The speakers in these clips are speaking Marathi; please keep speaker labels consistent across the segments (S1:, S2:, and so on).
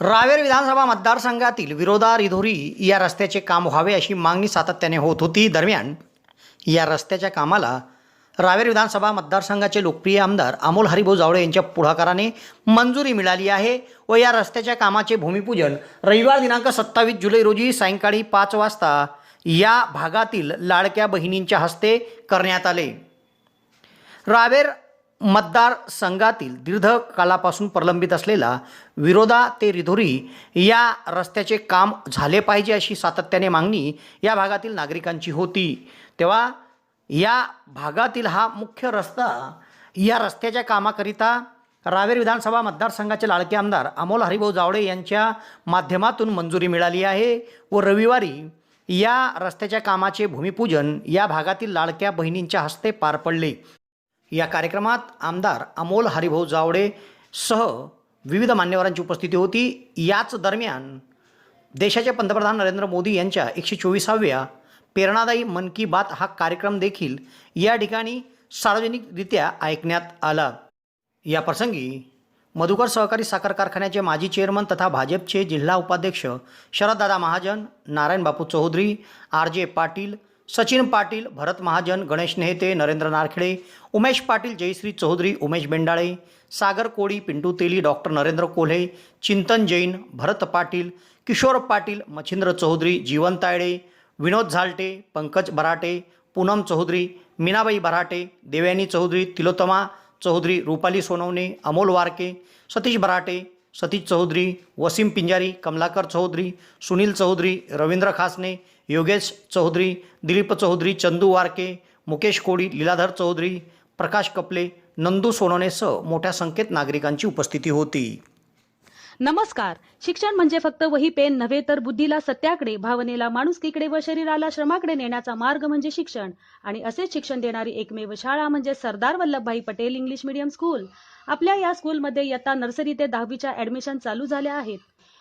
S1: रावेर विधानसभा मतदारसंघातील विरोधा रिधोरी या रस्त्याचे काम व्हावे अशी मागणी सातत्याने होत होती. दरम्यान या रस्त्याच्या कामाला रावेर विधानसभा मतदारसंघाचे लोकप्रिय आमदार अमोल हरिभाऊ जावळे यांच्या पुढाकाराने मंजुरी मिळाली आहे व या रस्त्याच्या कामाचे भूमिपूजन रविवार दिनांक सत्तावीस जुलै रोजी सायंकाळी पाच वाजता या भागातील लाडक्या बहिणींच्या हस्ते करण्यात आले. रावेर मतदारसंघातील दीर्घकालापासून प्रलंबित असलेला विरोधा ते रिधोरी या रस्त्याचे काम झाले पाहिजे अशी सातत्याने मागणी या भागातील नागरिकांची होती. तेव्हा या भागातील हा मुख्य रस्ता या रस्त्याच्या कामाकरिता रावेर विधानसभा मतदारसंघाचे लाडके आमदार अमोल हरिभाऊ जावळे यांच्या माध्यमातून मंजुरी मिळाली आहे व रविवारी या रस्त्याच्या कामाचे भूमिपूजन या भागातील लाडक्या बहिणींच्या हस्ते पार पडले. या कार्यक्रमात आमदार अमोल हरिभाऊ जावडे सह विविध मान्यवरांची उपस्थिती होती. याच दरम्यान देशाचे पंतप्रधान नरेंद्र मोदी यांच्या एकशे चोवीसाव्या प्रेरणादायी मन की बात हा कार्यक्रम देखील या ठिकाणी सार्वजनिकरित्या ऐकण्यात आला. या प्रसंगी मधुकर सहकारी साखर कारखान्याचे माजी चेअरमन तथा भाजपचे जिल्हा उपाध्यक्ष Sharaddada Mahajan Narayan Bapu Chaudhari R J Patil Sachin Patil Bharat Mahajan Ganesh Nehate Narendra Narkhede Umesh Patil Jayashree Chaudhari Umesh Bendale Sagar Koli Pintu Teli doctor Narendra Kolhe Chintan Jain Bharat Patil Kishore Patil Machhindra Chaudhari जीवन तायडे विनोद झालटे पंकज बराटे पूनम चौधरी मीनाबाई बराटे देवयानी चौधरी तिलोत्तमा चौधरी रुपाली सोनवणे अमोल वारके सतीश बराटे सतीश चौधरी वसीम पिंजारी कमलाकर चौधरी सुनील चौधरी रवींद्र खासने योगेश चौधरी दिलीप चौधरी चंदू वारके मुकेश कोळी लीलाधर चौधरी प्रकाश कपले नंदू सोनवणेसह मोठ्या संख्येत नागरिकांची उपस्थिती होती.
S2: नमस्कार. शिक्षण म्हणजे फक्त वही पेन नव्हे तर बुद्धीला सत्याकडे भावनेला माणुसकीकडे व शरीराला श्रमाकडे नेण्याचा मार्ग म्हणजे शिक्षण. आणि असेच शिक्षण देणारी एकमेव शाळा म्हणजे Sardar Vallabhbhai Patel English medium school. आपल्या या स्कूलमध्ये इयत्ता नर्सरी ते दहावीच्या ऍडमिशन चालू झाल्या आहेत.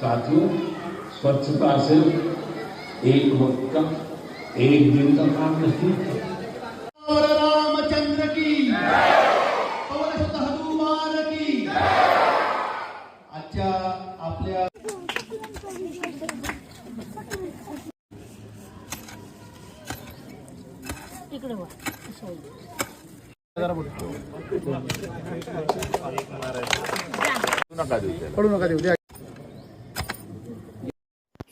S3: साथियों स्वच्छता से एक वक्त का एक दिन का काम नहीं है।
S4: और रामचंद्र की पवन सुत हनुमान की आजच्या आपल्या